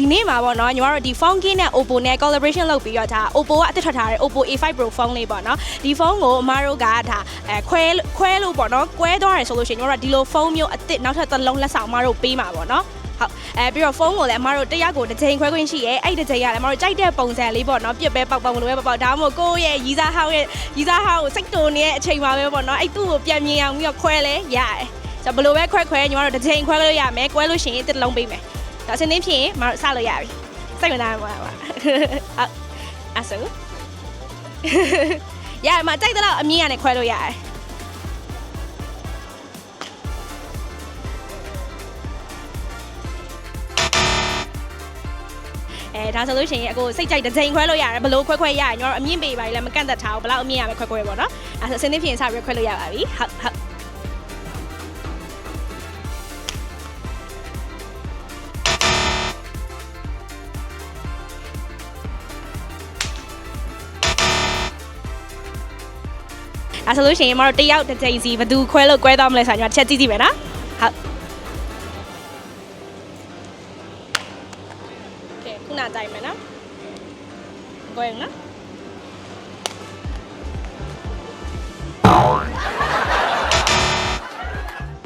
ဒီနေ့မှာပေါ့နော်ညီမတို့ဒီ phone key နဲ့ Oppo နဲ့ collaboration လုပ်ပြီးတော့ဒါ Oppo ကအသစ်ထွက်ထားတဲ့ Oppo A5 Pro phone လေးပေါ့နော်ဒီဖုန်းကိုအမတို့ကဒါအဲခွဲခွဲလို့ပေါ့နော်ကွဲသွားတယ်ဆိုလို့ရှိရင်ညီမတို့ကဒီလိုဖုန်းမျိုးအသစ်နောက်ထပ်တစ်လုံးလက်ဆောင်အမတို့ပေးမှာပေါ့နော်ဟုတ်အဲပြီးတော့ဖုန်းကိုလည်းအမတို့တစ်ယောက်ကိုတစ်ချိန်ခွဲခွင့်ရှိရဲအဲ့ဒီတစ်ချိန်ကလည်းအမတို့ကြိုက်တဲ့ပုံစံလေးပေါ့နော်ပြစ်ပဲပေါက်ပေါက်မလို့ပဲပေါက်ပေါက်ဒါမှမဟုတ်ကိုယ့်ရဲ့ရီစားဟောင်းရဲ့ရီစားဟောင်းကိုစိတ်တုံနေတဲ့အချိန်မှာပဲပေါ့နော်အဲ့သူ့ကိုပြန်မြင်အောင်ပြီးတော့ခွဲလဲရတယ်ဆိုတော့ဘယ်လိုပဲခွဲခွဲညီမတို့တစ်ချိန်ခွဲလို့ရမယ်ခွဲလို့ရှိရင်တစ်လုံးပေးမယ် ဒါစင်းင်းဖြစ်ရင်အမတို့စလို့ရပြီစိတ်ဝင်စားမှာပါဟုတ်အဲ့ဆိုရတယ်မကြိုက်တဲ့လောက်အမြင့်ရနဲ့ခွဲလို့ရတယ်အဲဒါဆိုလို့ရှိရင်အကိုစိတ်ကြိုက်တစ်ချိန်ခွဲလို့ရတယ်ဘလို့ခွဲခွဲရရင်ကျွန်တော်အမြင့်ပေးပါလေလည်းမကန့်သက်ထားဘူးဘလောက်အမြင့်ရမယ်ခွဲခွဲပေါ့နော်အဲဆိုအစင်းသင်းဖြစ်ရင်စပြီးခွဲလို့ရပါပြီဟုတ်ဟုတ် အဲဆိုလို့ရှိရင်မတို့တယောက်တစ်ချိန်စီဘယ်သူခွဲလို့ကွဲသွားမလဲဆိုတာကျွန်တော်ချက်ကြည့်ကြည့်မယ်နော်ဟုတ်ကဲခုနတိုင်းမယ်နော်ကွဲနော်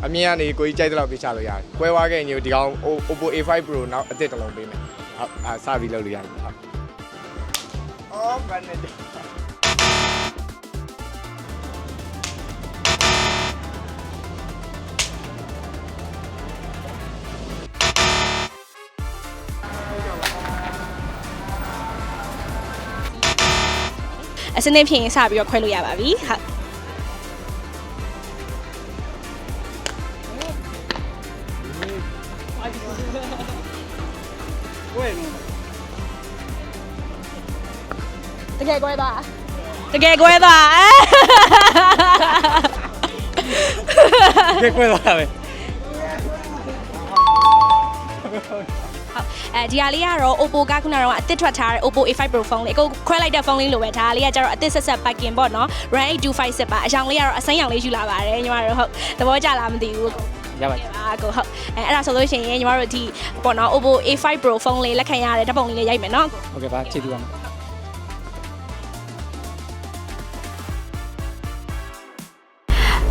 အမြင်ကနေကိုကြီးကြိုက်တဲ့လောက်ပေးချလို့ရတယ်။ကွဲသွားခဲ့ရင်ဒီကောင် Oppo A5 Pro နောက်အစ်စ်တစ်လုံးပေးမယ်။ဟုတ်အာစပြီးလုပ်လို့ရတယ်ဟုတ်။အော်ဘ အစင်းသင်းဖြစ်ရင်စပြီးတော့ခွဲလို့ရပါပြီဟုတ်ဝဲ့တကယ်ကွဲသွားတကယ်ကွဲသွားကဲကွဲသွား တာပဲအဲဒီဟာလေးကတော့ Oppo ကခုနကတော့အသစ်ထွက်ထားတဲ့ Oppo A5 Pro phone လေးအကိုခွဲလိုက်တဲ့ဖုန်းလေးလိုပဲဒါလေးကကျတော့အသစ်ဆက်ဆက် packing ပေါ့နော် RAM 825စစ်ပါအချောင်လေးကတော့အစိမ်းရောင်လေးယူလာပါတယ်ညီမတို့ဟုတ်သဘောကျလားမသိဘူးရပါဟုတ်ပါအကိုဟုတ်အဲအဲ့ဒါဆိုလို့ရှိရင်ညီမတို့ဒီပေါ့နော် Oppo A5 Pro phone လေးလက်ခံရတဲ့ဓာတ်ပုံလေးလေးရိုက်မယ်နော်ဟုတ်ကဲ့ပါချေတူပါ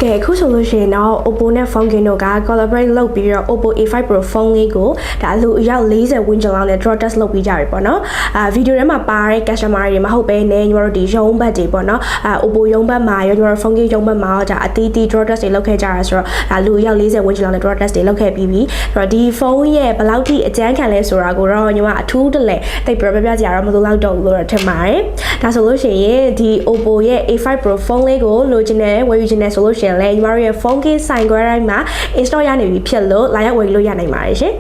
ကဲအခုဆိုလို့ရှိရင်တော့ Oppo နဲ့ Funkin တို့က collaborate လုပ်ပြီးတော့ Oppo A5 Pro phone လေးကိုဒါလူအယောက်40ဝန်းကျင်လောက်နဲ့ draw test လုပ်ပြီးကြပြီပေါ့နော်အာဗီဒီယိုထဲမှာပါတဲ့ customer တွေမဟုတ်ဘဲနဲ့ညီမတို့ဒီရုံးဘတ်တွေပေါ့နော်အာ Oppo ရုံးဘတ်မှာရောညီမတို့ Funkin ရုံးဘတ်မှာရောဒါအသီးသီး draw test တွေလုပ်ခဲ့ကြရဆိုတော့ဒါလူအယောက်40ဝန်းကျင်လောက်နဲ့ draw test တွေလုပ်ခဲ့ပြီးပြီအဲ့တော့ဒီဖုန်းရဲ့ဘယ်လောက်ထိအကျန်းခံလဲဆိုတာကိုတော့ညီမအထူးတလဲတိတ်ပြပြပြကြရတော့မလို့လောက်တော့ဘူးလို့တော့ထင်ပါတယ်ဒါဆိုလို့ရှိရင်ဒီ Oppo ရဲ့ A5 Pro phone လေးကိုလိုချင်တယ်ဝယ်ယူချင်တယ်ဆိုလို့ရှိရင်လည်းညီမတို့ရဲ့ phone case ဆိုင်ခွဲတိုင်းမှာ install ရနေပြီဖြစ်လို့လာရောက်ဝယ်လို့ရနိုင်ပါတယ်ရှင်